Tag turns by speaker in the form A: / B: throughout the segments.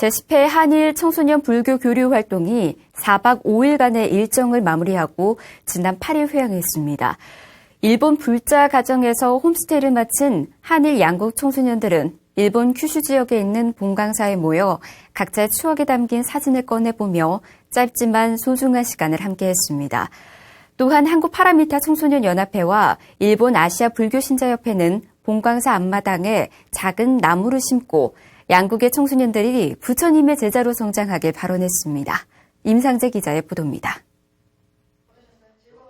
A: 제10회 한일 청소년 불교 교류 활동이 4박 5일간의 일정을 마무리하고 지난 8일 회항했습니다. 일본 불자 가정에서 홈스테이를 마친 한일 양국 청소년들은 일본 큐슈 지역에 있는 본강사에 모여 각자의 추억에 담긴 사진을 꺼내보며 짧지만 소중한 시간을 함께했습니다. 또한 한국 파라미타 청소년 연합회와 일본 아시아 불교 신자협회는 본광사 앞마당에 작은 나무를 심고 양국의 청소년들이 부처님의 제자로 성장하길 발언했습니다. 임상재 기자의 보도입니다.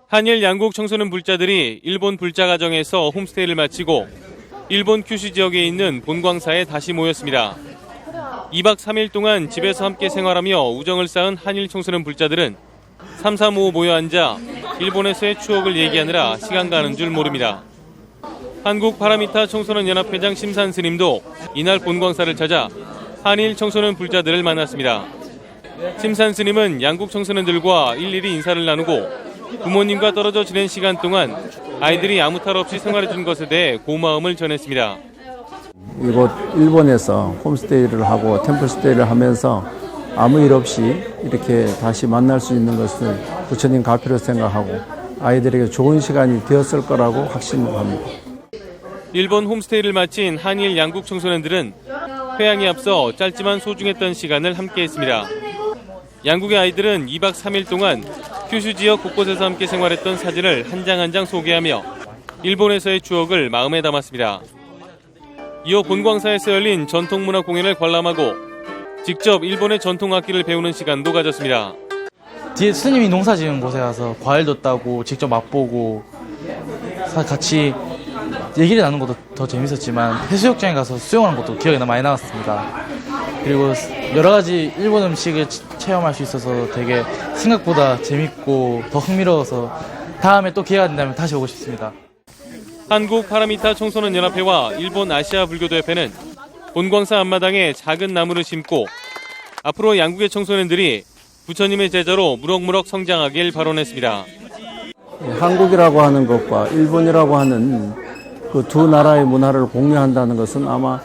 B: 한일 양국 청소년 불자들이 일본 불자 가정에서 홈스테이를 마치고 일본 큐슈 지역에 있는 본광사에 다시 모였습니다. 2박 3일 동안 집에서 함께 생활하며 우정을 쌓은 한일 청소년 불자들은 335 모여 앉아 일본에서의 추억을 얘기하느라 시간 가는 줄 모릅니다. 한국 파라미타 청소년 연합회장 심산 스님도 이날 본광사를 찾아 한일 청소년 불자들을 만났습니다. 심산 스님은 양국 청소년들과 일일이 인사를 나누고 부모님과 떨어져 지낸 시간 동안 아이들이 아무 탈 없이 생활해 준 것에 대해 고마움을 전했습니다.
C: 이곳 일본에서 홈스테이를 하고 템플스테이를 하면서 아무 일 없이 이렇게 다시 만날 수 있는 것을 부처님 가피로 생각하고 아이들에게 좋은 시간이 되었을 거라고 확신합니다.
B: 일본 홈스테이를 마친 한일 양국 청소년들은 회항에 앞서 짧지만 소중했던 시간을 함께했습니다. 양국의 아이들은 2박 3일 동안 큐슈 지역 곳곳에서 함께 생활했던 사진을 한 장 한 장 소개하며 일본에서의 추억을 마음에 담았습니다. 이어 본광사에서 열린 전통문화 공연을 관람하고 직접 일본의 전통 악기를 배우는 시간도 가졌습니다.
D: 뒤에 스님이 농사 지은 곳에 가서 과일도 따고 직접 맛보고 사- 같이 얘기를 나누는 것도 더 재밌었지만 해수욕장에 가서 수영하는 것도 기억에 나- 많이 남았습니다. 그리고 여러 가지 일본 음식을 치- 체험할 수 있어서 되게 생각보다 재밌고 더 흥미로워서 다음에 또 기회가 된다면 다시 오고 싶습니다.
B: 한국 파라미타 청소년 연합회와 일본 아시아 불교도협회는 본광사 앞마당에 작은 나무를 심고 앞으로 양국의 청소년들이 부처님의 제자로 무럭무럭 성장하길 발언했습니다.
C: 한국이라고 하는 것과 일본이라고 하는 그 두 나라의 문화를 공유한다는 것은 아마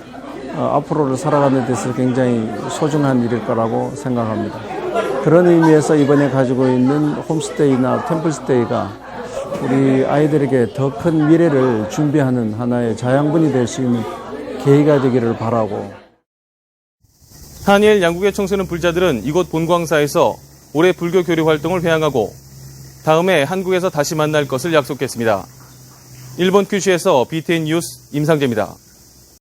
C: 어, 앞으로를 살아가는 데서 굉장히 소중한 일일 거라고 생각합니다. 그런 의미에서 이번에 가지고 있는 홈스테이나 템플스테이가 우리 아이들에게 더 큰 미래를 준비하는 하나의 자양분이 될 수 있는 계기가 되기를 바라고
B: 한일 양국의 청소년 불자들은 이곳 본광사에서 올해 불교 교류 활동을 회항하고 다음에 한국에서 다시 만날 것을 약속했습니다. 일본 큐슈에서 BTN 뉴스 임상재입니다.